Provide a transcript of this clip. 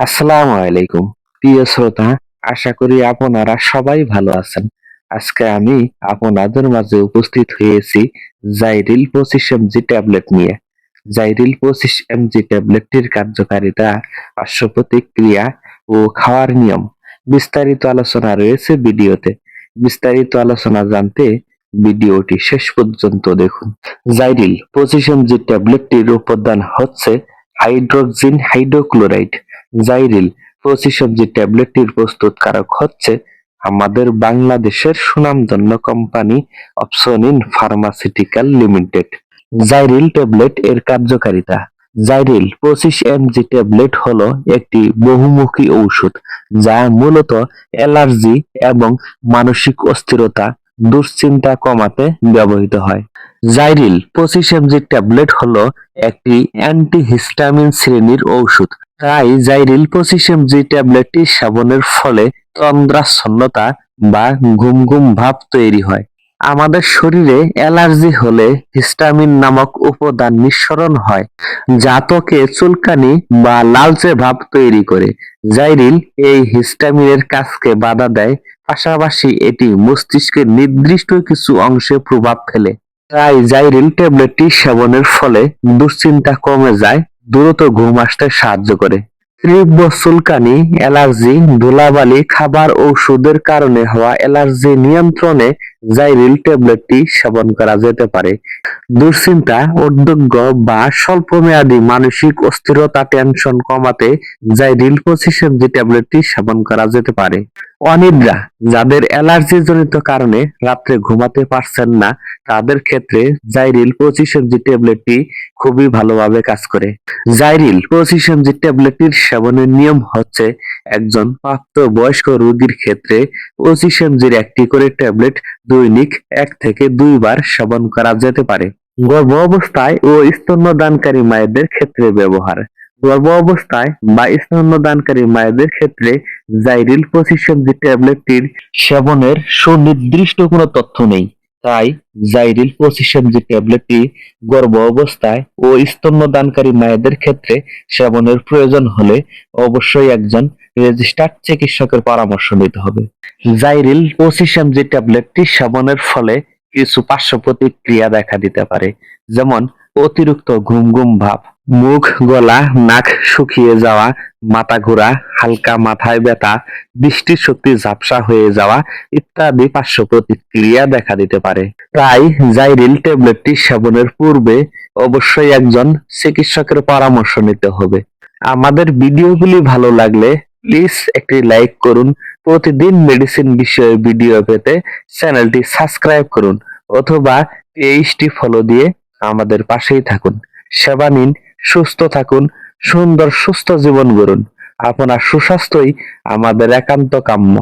আসসালামু আলাইকুম। প্রিয় শ্রোতা, আশা করি আপনারা সবাই ভালো আছেন। আজকে আমি আপনাদের মাঝে উপস্থিত হয়েছি জাইরিল পঁচিশ এমজি ট্যাবলেট নিয়ে। জাইরিল পঁচিশ এমজি ট্যাবলেটটির কার্যকারিতা পার্শ্ব প্রতিক্রিয়া ও খাওয়ার নিয়ম বিস্তারিত আলোচনা রয়েছে ভিডিওতে। বিস্তারিত আলোচনা জানতে ভিডিওটি শেষ পর্যন্ত দেখুন। জাইরিল পঁচিশ এমজি ট্যাবলেটটির উপাদান হচ্ছে হাইড্রোক্সিন হাইড্রোক্লোরাইড। জাইরিল পঁচিশ এমজি ট্যাবলেটটির প্রস্তুতকারক হচ্ছে, আমাদের বাংলাদেশের সুনামধন্য company Opsonin pharmaceutical limited. Xyril tablet এর কার্যকারিতা। জাইরিল পঁচিশ এমজি ট্যাবলেট হল একটি বহুমুখী ঔষধ, যা মূলত অ্যালার্জি এবং মানসিক অস্থিরতা, দুশ্চিন্তা কমাতে ব্যবহৃত হয়। জাইরিল পঁচিশ এমজি ট্যাবলেট হলো একটি অ্যান্টিহিস্টামিন শ্রেণির ঔষধ। তাই জাইরিল পঁচিশ এমজি ট্যাবলেটটি সেবনের ফলে তন্দ্রাচ্ছন্নতা বা ঘুম ঘুম ভাব তৈরি হয়। আমাদের শরীরে অ্যালার্জি হলে হিস্টামিন নামক উপাদান নিঃসরণ হয়, যা ত্বকে চুলকানি বা লালচে ভাব তৈরি করে। জাইরিল এই হিস্টামিনের কাজকে বাধা দেয়, পাশাপাশি এটি মস্তিষ্কের নির্দিষ্ট কিছু অংশে প্রভাব ফেলে। তাই জাইরিল ট্যাবলেটটি সেবনের ফলে দুশ্চিন্তা কমে যায়, দ্রুত ঘুম আসতে সাহায্য করে। তীব্র চুলকানি, অ্যালার্জি, ধুলাবালি, খাবার ঔষধের কারণে হওয়া অ্যালার্জি নিয়ন্ত্রণে জাইরিল ট্যাবলেটটি সেবন করা যেতে পারে। দুশ্চিন্তা উদ্যোগ্য বা স্বল্পমেয়াদী মানসিক অস্থিরতা, টেনশন কমাতে জাইরিল পঁচিশ এমজি ট্যাবলেটটি সেবন করা যেতে পারে। অনিদ্রা, যাদের অ্যালার্জি জনিত কারণে রাত্রে ঘুমাতে পারছেন না, তাদের ক্ষেত্রে জাইরিল পঁচিশ এমজি ট্যাবলেটটি খুবই ভালোভাবে কাজ করে। জাইরিল পঁচিশ এমজি ট্যাবলেটটির সেবনের নিয়ম হচ্ছে একজন প্রাপ্ত বয়স্ক রোগীর ক্ষেত্রে পঁচিশ এমজির একটি করে ট্যাবলেট দৈনিক এক থেকে দুইবার সেবন করা যেতে পারে। গর্ভ অবস্থায় ও স্তন্যদানকারী মায়েদের ক্ষেত্রে ব্যবহার। গর্ভ অবস্থায় বা স্তন্যদানকারী মায়েদের ক্ষেত্রে জাইরিল পঁচিশ এমজি ট্যাবলেটটির সেবনের সুনির্দিষ্ট কোনো তথ্য নেই। তাই জাইরিল পঁচিশ এমজি ট্যাবলেটটি গর্ভ অবস্থায় ও স্তন্যদানকারী মায়েদের ক্ষেত্রে সেবনের প্রয়োজন হলে অবশ্যই একজন রেজিস্টার্ড চিকিৎসকের পরামর্শ নিতে হবে। জাইরিল পঁচিশ এমজি ট্যাবলেটটি সেবনের ফলে কিছু পার্শ্ব প্রতিক্রিয়া দেখা দিতে পারে, যেমন অতিরিক্ত ঘুম ঘুম ভাব, মুখ, গলা, নাক শুকিয়ে যাওয়া, মাথা ঘোরা, হালকা মাথায় ব্যথা, দৃষ্টির শক্তি ঝাপসা হয়ে যাওয়া ইত্যাদি পার্শ্ব প্রতিক্রিয়া দেখা দিতে পারে। তাই জাইরিল ট্যাবলেটটি সেবনের পূর্বে অবশ্যই একজন চিকিৎসকের পরামর্শ নিতে হবে। আমাদের ভিডিওগুলি ভালো লাগলে প্লিজ একটি লাইক করুন। প্রতিদিন মেডিসিন বিষয়ে ভিডিও পেতে চ্যানেলটি সাবস্ক্রাইব করুন অথবা পেজটি ফলো দিয়ে আমাদের পাশেই থাকুন। সেবা নিন, সুস্থ থাকুন, সুন্দর সুস্থ জীবন গড়ুন। আপনার সুস্বাস্থ্যই আমাদের একান্ত কাম্য।